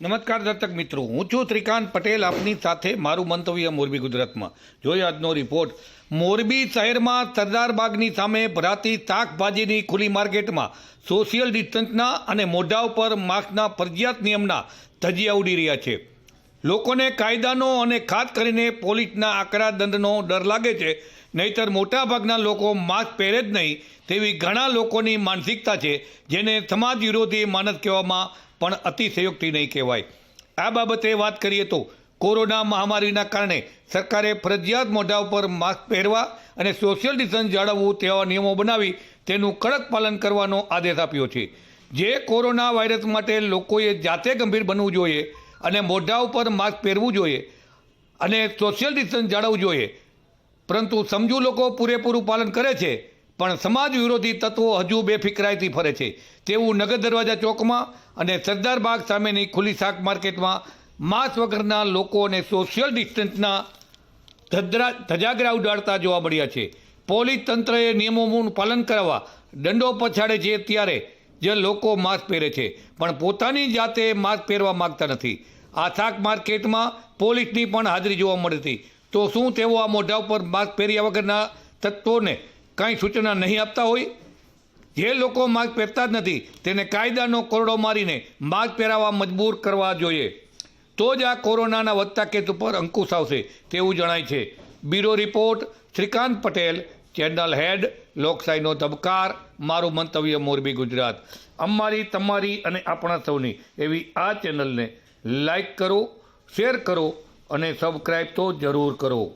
નમસ્કાર દર્શક મિત્રો, હું છું ત્રિકાંત પટેલ, આપની સાથે મારું મંતવ્ય મોરબી ગુજરાતમાં. જોઈએ આજનો રિપોર્ટ મોરબી શહેરમાં સરદાર બાગની સામે ભરાતી શાકભાજીની ખુલ્લી માર્કેટમાં સોશિયલ ડિસ્ટન્સના અને મોઢા ઉપર માસ્કના ફરજિયાત નિયમના ધજિયા ઉડી રહ્યા છે. લોકોને કાયદાનો અને ખાસ કરીને પોલીસના આકરા દંડનો ડર લાગે છે. નહીતર મોટાભાગના લોકો માસ્ક પહેરે જ નહીં તેવી ઘણા લોકોની માનસિકતા છે, જેને સમાજ વિરોધી માનસ કહેવામાં પણ અતિશયોક્તિ નહીં કહેવાય. આ બાબતે વાત કરીએ તો કોરોના મહામારીના કારણે સરકારે ફરજિયાત મોઢા ઉપર માસ્ક પહેરવા અને સોશિયલ ડિસ્ટન્સ જાળવવું તેવા નિયમો બનાવી તેનું કડક પાલન કરવાનો આદેશ આપ્યો છે. જે કોરોના વાયરસ માટે લોકોએ જાતે ગંભીર બનવું જોઈએ અને મોઢા ઉપર માસ્ક પહેરવું જોઈએ અને સોશિયલ ડિસ્ટન્સ જાળવવું જોઈએ. પરંતુ સમજુ લોકો પૂરેપૂરું પાલન કરે છે, પણ સમાજ વિરોધી તત્વો હજુ બેફિકરાઈથી ફરે છે. તેવું નગર દરવાજા ચોકમાં અને સરદાર બાગ સામેની ખુલ્લી શાક માર્કેટમાં માસ્ક વગરના લોકો અને સોશિયલ ડિસ્ટન્સના ધજરા ધજાગરા ઉડાડતા જોવા મળ્યા છે. પોલીસ તંત્રએ નિયમોનું પાલન કરવા દંડો પછાડે છે ત્યારે જે લોકો માસ્ક પહેરે છે. પણ પોતાની જાતે માસ્ક પહેરવા માગતા નથી. આ શાક માર્કેટમાં પોલીસની પણ હાજરી જોવા મળી હતી. તો શું તેઓ આ મોઢા ઉપર માસ્ક પહેર્યા વગરના તત્વોને કાંઈ સૂચના નહીં આપતા હોય? જે લોકો માસ્ક પહેરતા જ નથી, તેને કાયદાનો કોરડો મારીને માસ્ક પહેરાવવા મજબૂર કરવા જોઈએ. તો જ આ કોરોનાના વધતા કેસ ઉપર અંકુશ આવશે, તેવું જણાય છે. Bureau report Shrikant Patel channel head, લોકશાહીનો ધબકાર, મારું મંતવ્ય મોરબી ગુજરાત. અમારી, તમારી અને આપણા સૌની એવી આ ચેનલને લાઈક કરો, શેર કરો અને સબસ્ક્રાઈબ તો જરૂર કરો.